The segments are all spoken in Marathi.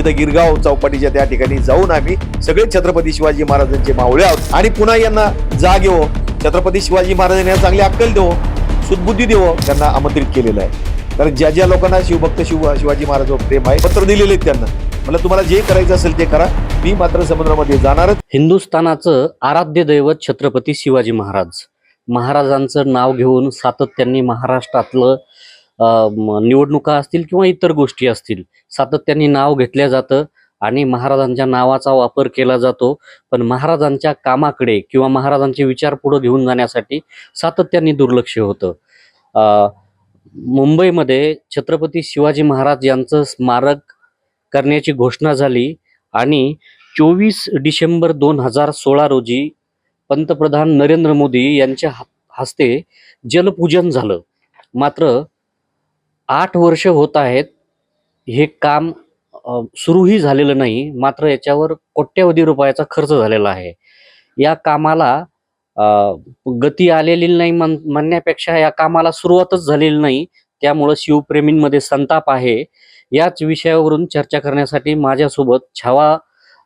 तिथं गिरगाव चौपाटीच्या त्या ठिकाणी जाऊन आम्ही सगळे छत्रपती शिवाजी महाराजांचे मावळे आहोत. आणि पुन्हा यांना जाग येवो. छत्रपती शिवाजी महाराजांना चांगली अक्कल देवो सुदबुद्धी देवो त्यांना आमंत्रित केलेलं आहे. कारण ज्या ज्या लोकांना शिवभक्त शिव शिवाजी महाराजांवर प्रेम आहे पत्र दिलेले आहेत त्यांना. मला तुम्हाला जे करायचं असेल ते करा. मी मात्र समुद्रामध्ये जाणारच. हिंदुस्थानाचं आराध्य दैवत छत्रपती शिवाजी महाराज. महाराजांचं नाव घेऊन सातत्याने महाराष्ट्रातलं निवडणुका असतील किंवा इतर गोष्टी असतील सातत्याने नाव घेतलं जातं आणि महाराजांच्या नावाचा वापर केला जातो. पण महाराजांच्या कामाकडे किंवा महाराजांचे विचार पुढे घेऊन जाण्यासाठी सातत्याने दुर्लक्ष होतं. मुंबईमध्ये छत्रपती शिवाजी महाराज यांचं स्मारक करण्याची घोषणा झाली आणि चोवीस डिसेंबर दोन हजार सोळा रोजी पंतप्रधान नरेंद्र मोदी यांच्या हस्ते जलपूजन झालं. मात्र आठ वर्ष होत आहेत हे काम सुरूही झालेलं नाही मात्र याच्यावर कोट्यवधी रुपयाचा खर्च झालेला आहे. या कामाला गती आलेली नाही म्हण म्हणण्यापेक्षा या कामाला सुरुवातच झालेली नाही त्यामुळं शिवप्रेमींमध्ये संताप आहे. याच विषयावरून चर्चा करण्यासाठी माझ्यासोबत छावा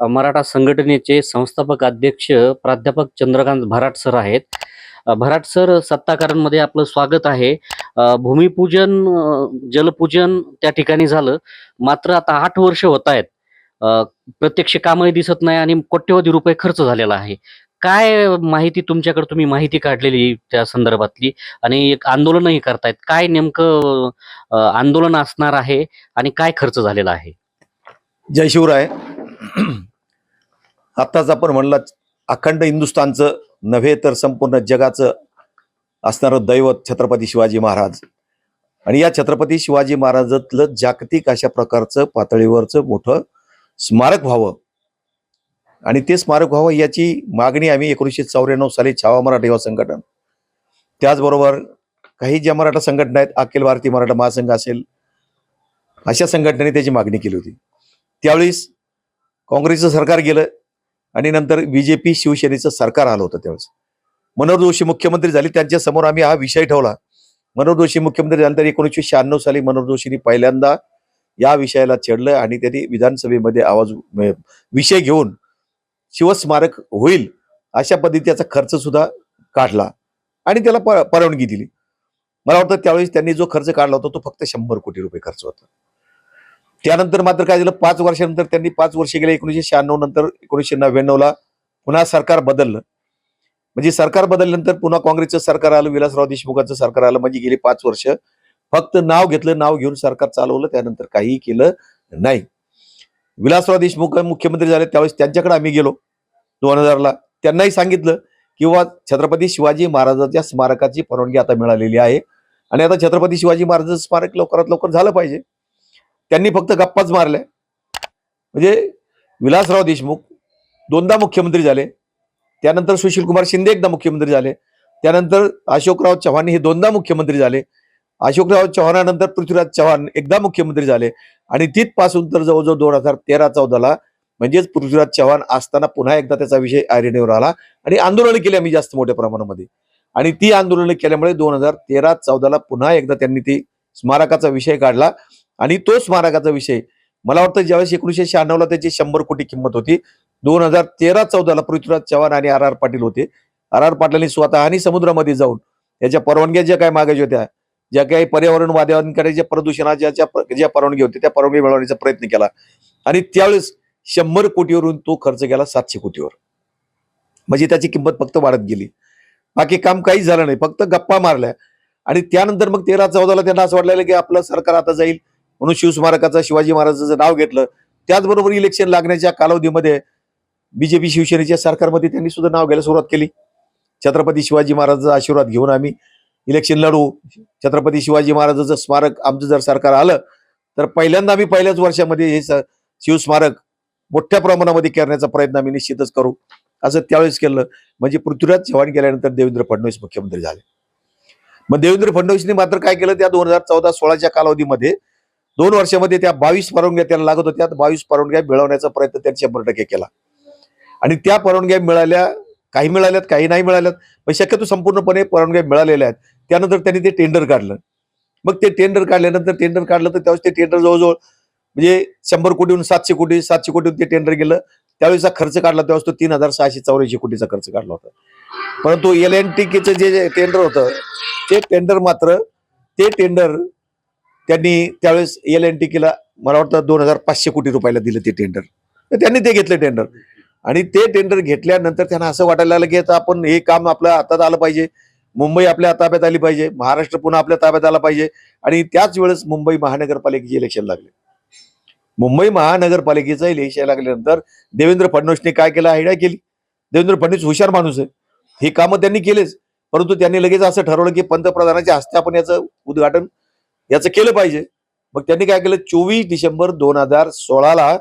मराठा संघटनेचे संस्थापक अध्यक्ष प्राध्यापक चंद्रकांत भराट सर आहेत. भराट सर सत्ताकारांमध्ये आपलं स्वागत आहे. भूमिपूजन जलपूजन त्या ठिकाणी झालं. मात्र आता आठ वर्ष होत आहेत. प्रत्यक्ष कामही दिसत नाही आणि कोट्यवधी रुपये खर्च झालेला आहे. काय माहिती तुमच्याकडे तुम्ही माहिती काढलेली त्या संदर्भातली? आणि एक आंदोलनही करतायत. काय नेमकं आंदोलन असणार आहे आणि काय खर्च झालेला आहे? जय शिवराय. आत्ताच आपण म्हणलं अखंड हिंदुस्थानचं नव्हे तर संपूर्ण जगाचं असणारं दैवत छत्रपती शिवाजी महाराज. आणि या छत्रपती शिवाजी महाराजातलं जागतिक अशा प्रकारचं पातळीवरचं मोठं स्मारक व्हावं. आणि ते स्मारक व्हावं याची मागणी आम्ही एकोणीसशे चौऱ्याण्णव साली छावा मराठा युवा संघटन. त्याचबरोबर काही ज्या मराठा संघटना आहेत अखिल भारतीय मराठा महासंघ असेल अशा संघटनेने त्याची मागणी केली होती. त्यावेळेस काँग्रेसचं सरकार गेलं आणि नंतर बीजेपी शिवसेनेचं सरकार आलं होतं त्यावेळेस. मनोहर जोशी मुख्यमंत्री झाले त्यांच्यासमोर आम्ही हा विषय ठेवला. मनोहर जोशी मुख्यमंत्री झाल्यानंतर एकोणीसशे शहाण्णव साली मनोहर जोशींनी पहिल्यांदा या विषयाला छेडलं आणि त्यांनी विधानसभेमध्ये आवाज विषय घेऊन शिवस्मारक होईल अशा पद्धतीचा खर्च सुद्धा काढला आणि त्याला परवानगी दिली. मला वाटतं त्यावेळेस त्यांनी जो खर्च काढला होता तो फक्त शंभर कोटी रुपये खर्च होता. त्यानंतर मात्र काय झालं पाच वर्षानंतर त्यांनी पाच वर्ष गेले एकोणीसशे शहाण्णव नंतर एकोणीसशे नव्याण्णव ला पुन्हा सरकार बदललं. म्हणजे सरकार बदलल्यानंतर पुन्हा काँग्रेसचं सरकार आलं विलासराव देशमुखांचं सरकार आलं म्हणजे गेली पाच वर्ष फक्त नाव घेतलं नाव घेऊन सरकार चालवलं त्यानंतर काहीही केलं नाही. विलासराव देशमुख मुख्यमंत्री झाले त्यावेळेस त्यांच्याकडे आम्ही गेलो दोन हजारला. त्यांनाही सांगितलं किंवा छत्रपती शिवाजी महाराजांच्या स्मारकाची परवानगी आता मिळालेली आहे. आणि आता छत्रपती शिवाजी महाराजांचं स्मारक लवकरात लवकर झालं पाहिजे. त्यांनी फक्त गप्पाच मारल्या. म्हणजे विलासराव देशमुख दोनदा मुख्यमंत्री झाले. त्यानंतर सुशील कुमार शिंदे एकदा मुख्यमंत्री झाले. त्यानंतर अशोकराव चव्हाण हे दोनदा मुख्यमंत्री झाले. अशोकराव चव्हाणानंतर पृथ्वीराज चव्हाण एकदा मुख्यमंत्री झाले. आणि तिथपासून तर जवळजवळ दोन हजार तेरा चौदाला म्हणजेच पृथ्वीराज चव्हाण असताना पुन्हा एकदा त्याचा विषय आयरणीवर आला आणि आंदोलनं केली आम्ही जास्त मोठ्या प्रमाणामध्ये. आणि ती आंदोलनं केल्यामुळे दोन हजार तेरा चौदाला पुन्हा एकदा त्यांनी ती स्मारकाचा विषय काढला. आणि तो स्मारकाचा विषय मला वाटतं ज्यावेळेस एकोणीसशे शहाण्णवला त्याची शंभर कोटी किंमत होती दोन हजार तेरा चौदाला पृथ्वीराज चव्हाण आणि आर आर पाटील होते. आर आर पाटलांनी स्वतः आणि समुद्रामध्ये जाऊन त्याच्या परवानग्या ज्या काय मागायच्या होत्या ज्या काही पर्यावरणवाद्यांकडे ज्या प्रदूषणाच्या ज्या ज्या परवानगी होती त्या परवानगी मिळवण्याचा प्रयत्न केला. आणि त्यावेळेस शंभर कोटीवरून तो खर्च केला सातशे कोटीवर. म्हणजे त्याची किंमत फक्त वाढत गेली. बाकी काम काहीच झालं नाही फक्त गप्पा मारल्या. आणि त्यानंतर मग तेरा चौदाला त्यांना असं वाटलेलं की आपलं सरकार आता जाईल. म्हणून शिवस्मारकाचं शिवाजी महाराजांचं नाव घेतलं. त्याचबरोबर इलेक्शन लागण्याच्या कालावधीमध्ये बीजेपी शिवसेनेच्या सरकारमध्ये त्यांनी सुद्धा नाव घ्यायला सुरुवात केली. छत्रपती शिवाजी महाराजांचा आशीर्वाद घेऊन आम्ही इलेक्शन लढू. छत्रपती शिवाजी महाराजांचं स्मारक आमचं जर सरकार आलं तर पहिल्यांदा आम्ही पहिल्याच वर्षामध्ये हे शिवस्मारक मोठ्या प्रमाणामध्ये करण्याचा प्रयत्न आम्ही निश्चितच करू. असं त्यावेळेस केलं. म्हणजे पृथ्वीराज चव्हाण गेल्यानंतर देवेंद्र फडणवीस मुख्यमंत्री झाले. मग देवेंद्र फडणवीसने मात्र काय केलं? त्या दोन हजार चौदा सोळाच्या कालावधीमध्ये दोन वर्षामध्ये त्या बावीस परवानग्या त्यांना लागत होत्या. बावीस परवानग्या मिळवण्याचा प्रयत्न त्यांनी शंभर टक्के केला. आणि त्या परवानग्या मिळाल्या काही मिळाल्यात काही नाही मिळाल्यात. पण शक्यतो संपूर्णपणे परवानग्या मिळालेल्या आहेत. त्यानंतर त्यांनी ते टेंडर काढलं. मग ते टेंडर काढल्यानंतर टेंडर काढलं तर त्यावेळेस ते टेंडर जवळजवळ म्हणजे शंभर कोटीहून सातशे कोटी सातशे कोटीहून ते टेंडर गेलं. त्यावेळेचा खर्च काढला त्यावेळेस तो तीन हजार सहाशे चौऱ्याऐंशी कोटीचा खर्च काढला होता. परंतु एल एन टी केचं जे टेंडर होतं ते टेंडर मात्र ते टेंडर त्यांनी त्यावेळेस एल एन टी केला. मला वाटतं दोन हजार पाचशे कोटी रुपयाला दिलं ते टेंडर तर त्यांनी ते घेतलं टेंडर आणि ते टेंडर घेतल्यानंतर त्यांना असं वाटायला लागलं की आता आपण हे काम आपल्या हातात आलं पाहिजे. मुंबई आपल्या ताब्यात आली पाहिजे. महाराष्ट्र पुन्हा आपल्या ताब्यात आला पाहिजे. आणि त्याच वेळेस मुंबई महानगरपालिकेचे इलेक्शन लागले. मुंबई महानगरपालिकेचं इलेक्शन लागल्यानंतर देवेंद्र फडणवीसने काय केलं? आयडिया केली. देवेंद्र फडणवीस हुशार माणूस आहे. हे कामं त्यांनी केलेच. परंतु त्यांनी लगेच असं ठरवलं की पंतप्रधानाच्या हस्ते आपण याचं उद्घाटन याचं केलं पाहिजे. मग त्यांनी काय केलं? चोवीस डिसेंबर दोन हजार सोळाला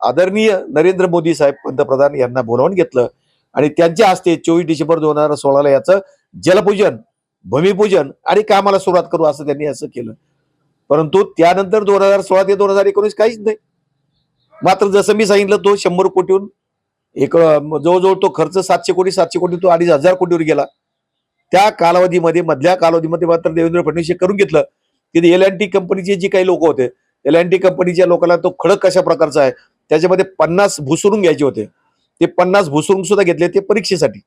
आदरणीय नरेंद्र मोदी साहेब पंतप्रधान यांना बोलावून घेतलं. आणि त्यांच्या हस्ते चोवीस डिसेंबर दोन हजार सोळाला याचं जलपूजन भूमिपूजन आणि कामाला सुरुवात करू असं त्यांनी असं केलं. परंतु त्यानंतर दोन हजार सोळा ते दोन हजार एकोणीस काहीच नाही. मात्र जसं मी सांगितलं तो शंभर कोटीहून एक जवळजवळ तो खर्च सातशे कोटी सातशे कोटी तो अडीच हजार कोटीवर गेला. त्या कालावधीमध्ये मधल्या कालावधीमध्ये मात्र देवेंद्र फडणवीस हे करून घेतलं. तिथे एल अँड टी कंपनीचे जे काही लोक होते एल अँड टी कंपनीच्या लोकांना तो खडक कशा प्रकारचा आहे त्याच्यामध्ये पन्नास भुसरून घ्यायचे होते. ते पन्नास भुसरून सुद्धा घेतले ते परीक्षेसाठी.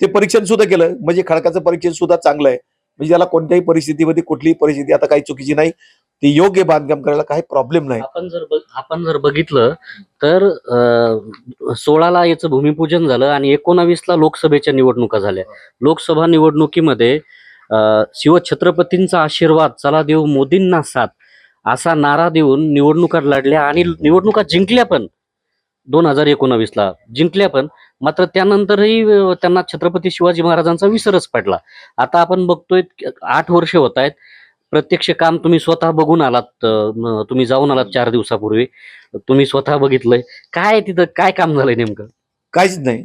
ते परीक्षण सुद्धा केलं म्हणजे खडकाचं परीक्षण सुद्धा चांगलं आहे. म्हणजे त्याला कोणत्याही परिस्थितीमध्ये कुठलीही परिस्थिती आता काही चुकीची नाही ते योग्य बांधकाम करायला काही प्रॉब्लेम नाही. आपण जर आपण जर बघितलं तर सोळाला याचं भूमिपूजन झालं आणि एकोणावीसला लोकसभेच्या निवडणुका झाल्या. लोकसभा निवडणुकीमध्ये शिवछत्रपतींचा आशीर्वाद चला देऊ मोदींना साथ. असा नारा देऊन निवडणुका लढल्या आणि निवडणुका जिंकल्या पण. दोन हजार एकोणावीसला जिंकल्या पण. मात्र त्यानंतरही त्यांना छत्रपती शिवाजी महाराजांचा विसरच पडला. आता आपण बघतोय आठ वर्ष होत आहेत. प्रत्यक्ष काम तुम्ही स्वतः बघून आलात तुम्ही जाऊन आलात चार दिवसापूर्वी. तुम्ही स्वतः बघितलंय. काय तिथं काय काम झालंय नेमकं? काहीच नाही.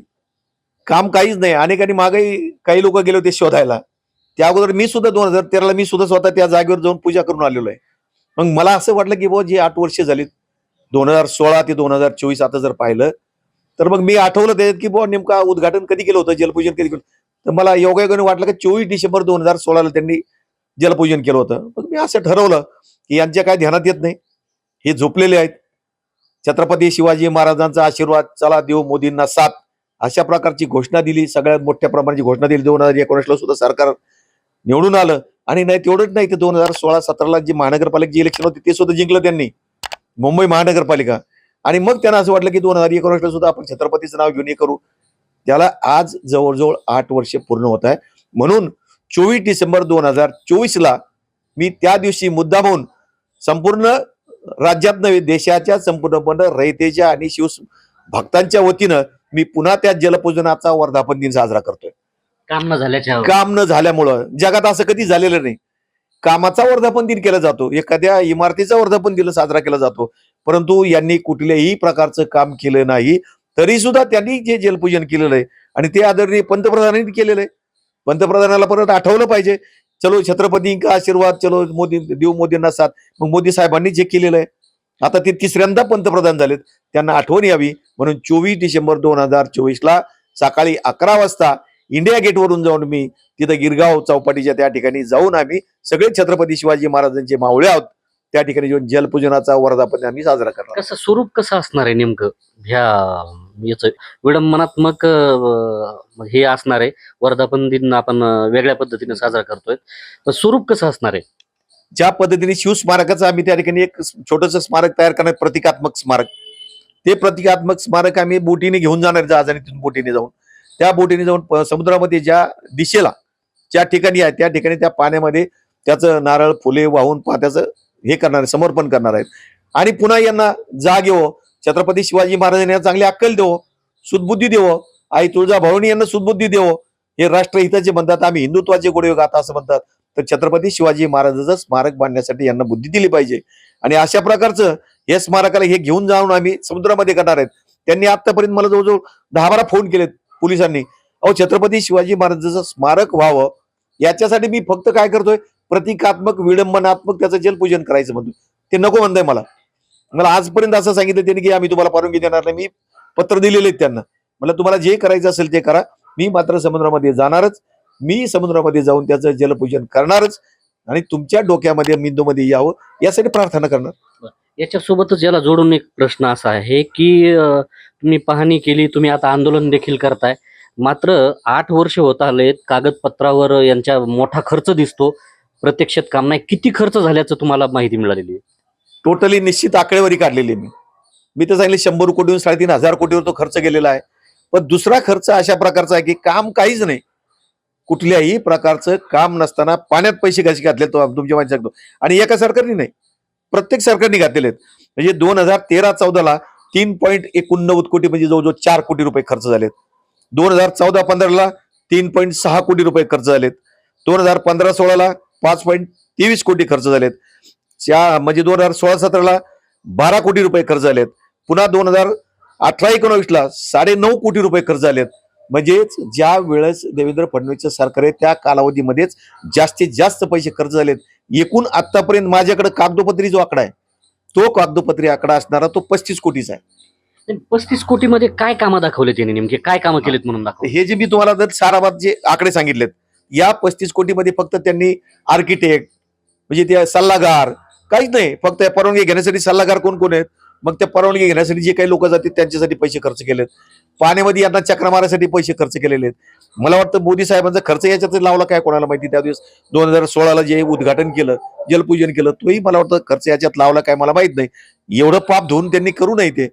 काम काहीच नाही. अनेकांनी मागही काही लोक गेले होते शोधायला. त्या अगोदर मी सुद्धा दोन हजार तेराला मी सुद्धा स्वतः त्या जागेवर जाऊन पूजा करून आलेलो आहे. मग मला असं वाटलं की बुवा जी आठ वर्ष झालीत दोन हजार सोळा ते दोन हजार चोवीस आता जर पाहिलं तर मग मी आठवलं त्याच्यात की बुवा नेमका उद्घाटन कधी केलं होतं जलपूजन कधी केलं तर मला योगायोगाने वाटलं की चोवीस डिसेंबर दोन हजार सोळाला त्यांनी जलपूजन केलं होतं. मग मी असं ठरवलं की यांच्या काय ध्यानात येत नाही. हे झोपलेले आहेत. छत्रपती शिवाजी महाराजांचा आशीर्वाद चला देव मोदींना साथ अशा प्रकारची घोषणा दिली सगळ्यात मोठ्या प्रमाणाची घोषणा दिली. दोन हजार एकोणीसला सुद्धा सरकार निवडून आलं. आणि नाही तेवढंच नाही ते दोन हजार सोळा सतराला जी महानगरपालिकेची इलेक्शन होती ते सुद्धा जिंकलं त्यांनी. मुंबई महानगरपालिका. आणि मग त्यांना असं वाटलं की दोन हजार एकोणीसला सुद्धा आपण छत्रपतीचं नाव घेऊन हे करू. त्याला आज जवळजवळ आठ वर्ष पूर्ण होत आहे. म्हणून चोवीस डिसेंबर दोन हजार चोवीसला मी त्या दिवशी मुद्दाम होऊन संपूर्ण राज्यात नव्हे देशाच्या संपूर्णपणे रयतेच्या आणि शिव भक्तांच्या वतीनं मी पुन्हा त्या जलपूजनाचा वर्धापन दिन साजरा करतोय. काम न झाल्याच्या काम न झाल्यामुळं. जगात असं कधी झालेलं नाही. कामाचा वर्धापन दिन केला जातो. एखाद्या इमारतीचा वर्धापन दिन साजरा केला जातो. परंतु यांनी कुठल्याही प्रकारचं काम केलं नाही. तरी सुद्धा त्यांनी जे जलपूजन केलेलं आहे आणि ते आदरणीय पंतप्रधानांनी केलेलं आहे. पंतप्रधानाला परत आठवलं पाहिजे. चलो छत्रपतींका आशीर्वाद चलो मोदी देव मोदींना साथ. मग मोदी साहेबांनी जे केलेलं आहे. आता ते तिसऱ्यांदा पंतप्रधान झालेत. त्यांना आठवण यावी. म्हणून चोवीस डिसेंबर दोन हजार चोवीसला सकाळी अकरा वाजता इंडिया गेटवरून जाऊन मी तिथं गिरगाव चौपाटीच्या त्या ठिकाणी जाऊन आम्ही सगळे छत्रपती शिवाजी महाराजांचे मावळे आहोत. त्या ठिकाणी जाऊन जलपूजनाचा वर्धापन आम्ही साजरा करणार कसं स्वरूप कसं असणार आहे नेमकं? ह्या याच विडंबनात्मक हे असणार आहे. वर्धापन दिन आपण वेगळ्या पद्धतीने साजरा करतोय. तर स्वरूप कसं असणार आहे? ज्या पद्धतीने शिवस्मारकाचं आम्ही त्या ठिकाणी एक छोटस स्मारक तयार करणार प्रतिकात्मक स्मारक. ते प्रतिकात्मक स्मारक आम्ही बोटीने घेऊन जाणार जहाजाने तिथून बोटीने जाऊन. त्या बोटीने जाऊन प- समुद्रामध्ये ज्या दिशेला ज्या ठिकाणी आहे त्या ठिकाणी त्या पाण्यामध्ये त्याचं नारळ फुले वाहून पा त्याचं हे करणार आहे, समर्पण करणार आहेत. आणि पुन्हा यांना जाग येवो. छत्रपती शिवाजी महाराजांनी यांना चांगली अक्कल देवो सुदबुद्धी देवो. आई तुळजाभवानी यांना सुदबुद्धी देवो. हे राष्ट्रहिताचे म्हणतात आम्ही हिंदुत्वाचे गोडवे गाता असं म्हणतात तर छत्रपती शिवाजी महाराजांचं स्मारक बांधण्यासाठी यांना बुद्धी दिली पाहिजे. आणि अशा प्रकारचं हे स्मारकाला हे घेऊन जाऊन आम्ही समुद्रामध्ये करणार आहेत. त्यांनी आतापर्यंत मला जवळजवळ दहा बारा फोन केलेत. पोलिसांनी. अहो छत्रपती शिवाजी महाराजांचं स्मारक व्हावं याच्यासाठी मी फक्त काय करतोय प्रतिकात्मक विडंबनात्मक त्याचं जलपूजन करायचं म्हणतो ते नको म्हणताय मला. मला आजपर्यंत असं सांगितलं त्यांनी की आम्ही तुम्हाला परवानगी देणार नाही. मी पत्र दिलेले आहेत त्यांना. मला तुम्हाला जे करायचं असेल ते करा. मी मात्र समुद्रामध्ये जाणारच. मी समुद्रामध्ये जाऊन त्याचं जलपूजन करणारच. आणि तुमच्या डोक्यामध्ये मेंदूमध्ये यावं यासाठी प्रार्थना करणार. याच्यासोबतच याला जोडून एक प्रश्न असा आहे की अ, तुम्ही पाहणी केली तुम्ही आता आंदोलन देखील करताय. मात्र आठ वर्ष होत आलेत कागदपत्रावर यांच्या मोठा खर्च दिसतो. प्रत्यक्षात काम नाही. किती खर्च झाल्याचं तुम्हाला माहिती मिळालेली आहे? टोटली निश्चित आकडेवारी काढलेली आहे मी. मी तर सांगितले शंभर कोटीहून साडेतीन हजार कोटीवर तो खर्च गेलेला आहे. पण दुसरा खर्च अशा प्रकारचा आहे की काम काहीच नाही. कुठल्याही प्रकारचं काम नसताना पाण्यात पैसे कसे घातले तो तुमच्या माहिती सांगतो आणि एका सरकारने नाही. प्रत्येक सरकारने घातलेले आहेत. म्हणजे दोन हजार तेरा चौदाला तीन पॉईंट एकोणनव्वद कोटी म्हणजे जवळजवळ चार कोटी रुपये खर्च झालेत. दोन हजार चौदा पंधराला तीन पॉईंट सहा कोटी रुपये खर्च झालेत. दोन हजार पंधरा सोळाला पाच पॉईंट तेवीस कोटी खर्च झालेत. चा म्हणजे दोन हजार सोळा सतराला बारा कोटी रुपये खर्च झालेत. पुन्हा दोन हजार अठरा एकोणावीसला साडे नऊ कोटी रुपये खर्च झालेत. म्हणजेच ज्या वेळेस देवेंद्र फडणवीसचं सरकार आहे त्या कालावधीमध्येच जास्तीत जास्त पैसे खर्च झालेत. एकूण आतापर्यंत माझ्याकडे कागदोपत्री जो आकडा आहे तो कागदोपत्री आकडा असणारा तो पस्तीस कोटीचा आहे. पस्तीस कोटीमध्ये काय कामं दाखवले त्यांनी नेमके? काय कामं केलेत म्हणून दाखव. हे जे मी तुम्हाला जर साराबाद जे आकडे सांगितलेत या पस्तीस कोटीमध्ये फक्त त्यांनी आर्किटेक्ट म्हणजे ते सल्लागार काहीच नाही. फक्त या परवानगी घेण्यासाठी सल्लागार कोण कोण आहेत? मग त्या परवानगी घेण्यासाठी जे काही लोक जातील त्यांच्यासाठी पैसे खर्च केलेत. पाण्यामध्ये यांना चक्रा मारण्यासाठी पैसे खर्च केलेले आहेत. मला वाटतं मोदी साहेबांचा खर्च याच्यात लावला काय कोणाला माहिती? त्या दिवस दोन हजार सोळाला जे उद्घाटन केलं जलपूजन केलं तोही मला वाटतं खर्च याच्यात लावला काय मला माहीत नाही. एवढं पाप धुवून त्यांनी करू नये ते.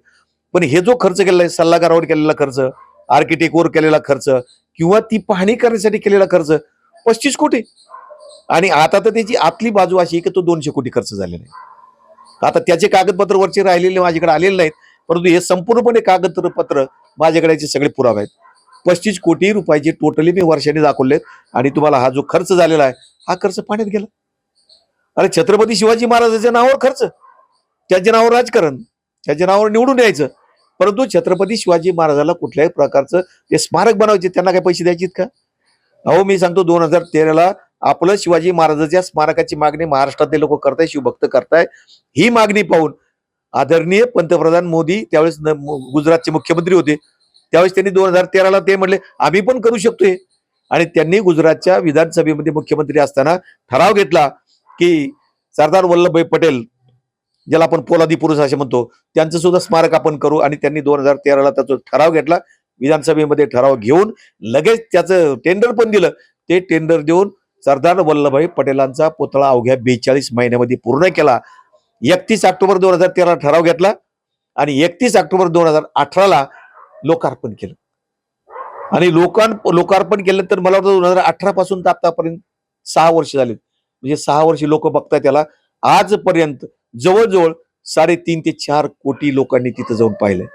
पण हे जो खर्च केलेला आहे सल्लागारावर केलेला खर्च आर्किटेक्टवर केलेला खर्च किंवा ती पाहणी करण्यासाठी केलेला खर्च पस्तीस कोटी. आणि आता तर त्याची आतली बाजू अशी की तो दोनशे कोटी खर्च झालेला आहे. आता त्याचे कागदपत्र वरचे राहिलेले माझ्याकडे आलेले नाहीत परंतु हे संपूर्णपणे कागदपत्र माझ्याकडे याचे सगळे पुरावे आहेत. पस्तीस कोटी रुपयाचे टोटली मी वर्षाने दाखवलेत. आणि तुम्हाला हा जो खर्च झालेला आहे हा खर्च पाण्यात गेला. अरे छत्रपती शिवाजी महाराजांच्या नावावर खर्च. त्याच्या नावावर राजकारण. त्याच्या नावावर निवडून यायचं. परंतु छत्रपती शिवाजी महाराजाला कुठल्याही प्रकारचं ते स्मारक बनवायचे त्यांना काय पैसे द्यायचे का? अहो मी सांगतो दोन हजार तेराला आपलं शिवाजी महाराजांच्या स्मारकाची मागणी महाराष्ट्रातले लोक करताय शिवभक्त करताय. ही मागणी पाहून आदरणीय पंतप्रधान मोदी त्यावेळेस गुजरातचे मुख्यमंत्री होते. त्यावेळेस त्यांनी दोन हजार तेराला ते म्हणले आम्ही पण करू शकतोय. आणि त्यांनी गुजरातच्या विधानसभेमध्ये मुख्यमंत्री असताना ठराव घेतला की सरदार वल्लभभाई पटेल ज्याला आपण पोलादी पुरुष असे म्हणतो त्यांचं सुद्धा स्मारक आपण करू. आणि त्यांनी दोन हजार तेराला त्याचा ठराव घेतला विधानसभेमध्ये ठराव घेऊन लगेच त्याचं टेंडर पण दिलं. ते टेंडर देऊन सरदार वल्लभभाई पटेलांचा पुतळा अवघ्या बेचाळीस महिन्यामध्ये पूर्ण केला. एकतीस ऑक्टोबर दोन हजार तेराला ठराव घेतला आणि एकतीस ऑक्टोबर दोन हजार अठराला लोकार्पण केलं. आणि लोकां लोकार्पण केलं तर मला वाटतं दोन हजार अठरा पासून तर आतापर्यंत सहा वर्ष झालीत. म्हणजे सहा वर्ष लोक बघताय त्याला. आजपर्यंत जवळजवळ साडेतीन ते चार कोटी लोकांनी तिथं जाऊन पाहिलंय.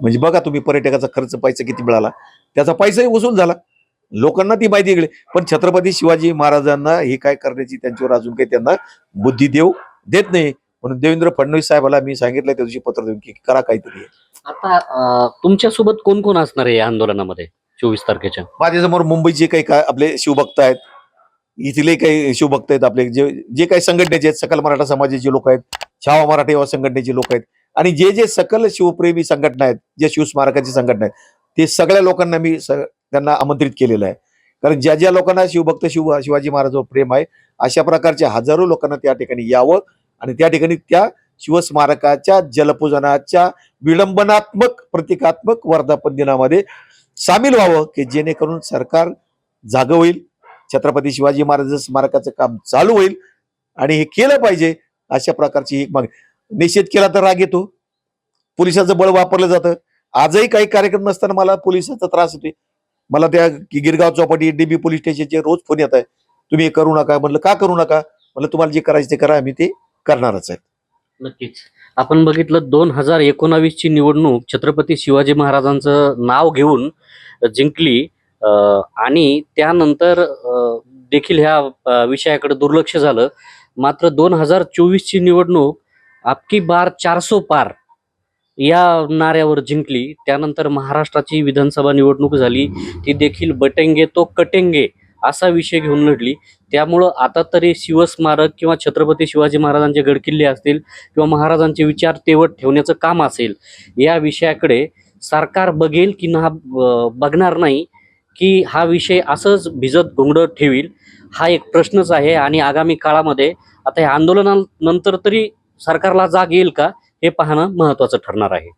म्हणजे बघा तुम्ही पर्यटकाचा खर्च पैसा किती मिळाला. त्याचा पैसाही वसूल झाला. लोकांना ती माहिती गेली पण छत्रपती शिवाजी महाराजांना हे काय करण्याची त्यांच्यावर अजून काही त्यांना बुद्धी देऊ देत नाही. म्हणून देवेंद्र फडणवीस साहेबाला मी सांगितलं त्या दिवशी पत्र देऊन की करा काहीतरी. आता तुमच्यासोबत कोण कोण असणार आहे या आंदोलनामध्ये चोवीस तारखेच्या? माझ्यासमोर मुंबईचे काही काय आपले शिवभक्त आहेत. इथले काही शिवभक्त आहेत आपले. जे जे काही संघटनेचे आहेत सकल मराठा समाजाचे लोक आहेत छावा मराठा युवा संघटनेचे लोक आहेत. आणि जे जे सकल शिवप्रेमी संघटना आहेत जे शिवस्मारकाची संघटना आहेत ते सगळ्या लोकांना मी त्यांना आमंत्रित केलेलं आहे. कारण ज्या ज्या लोकांना शिवभक्त शिव शिवाजी महाराजांवर प्रेम आहे अशा प्रकारच्या हजारो लोकांना त्या ठिकाणी यावं आणि त्या ठिकाणी त्या शिवस्मारकाच्या जलपूजनाच्या विडंबनात्मक प्रतिकात्मक वर्धापन दिनामध्ये सामील व्हावं की जेणेकरून सरकार जागं होईल छत्रपती शिवाजी महाराज स्मारकाचं काम चालू होईल आणि हे केलं पाहिजे अशा प्रकारची एक मागणी. निषेध केला तर राग येतो. पोलिसाचं बळ वापरलं जातं. आजही काही कार्यक्रम नसताना मला पोलिसांचा त्रास होतोय. मला त्या गिरगाव चौपाटी डीबी पोलीस स्टेशनचे रोज फोन येत आहे तुम्ही हे करू नका. म्हटलं का करू नका? म्हटलं तुम्हाला जे करायचं ते करा. आम्ही ते करणारच आहे नक्कीच. आपण बघितलं दोन हजार एकोणावीस ची निवडणूक छत्रपती शिवाजी महाराजांचं नाव घेऊन जिंकली आणि त्यानंतर देखील ह्या विषयाकडे दुर्लक्ष झालं. मात्र दोन हजार चोवीस ची निवडणूक आपकी बार चारसो पार या नाऱ्यावर जिंकली. त्यानंतर महाराष्ट्राची विधानसभा निवडणूक झाली. ती देखील बटेंगे तो कटेंगे. असा विषय घेऊन लढली. त्यामुळं आता तरी शिवस्मारक किंवा छत्रपती शिवाजी महाराजांचे गडकिल्ले असतील किंवा महाराजांचे विचार तेवट ठेवण्याचं काम असेल या विषयाकडे सरकार बघेल की ना बघणार नाही की हा विषय असंच भिजत घोंगडत ठेवील हा एक प्रश्नच आहे. आणि आगामी काळामध्ये आता या आंदोलनानंतर तरी सरकारला जाग येईल का हे पाहणं महत्त्वाचं ठरणार आहे.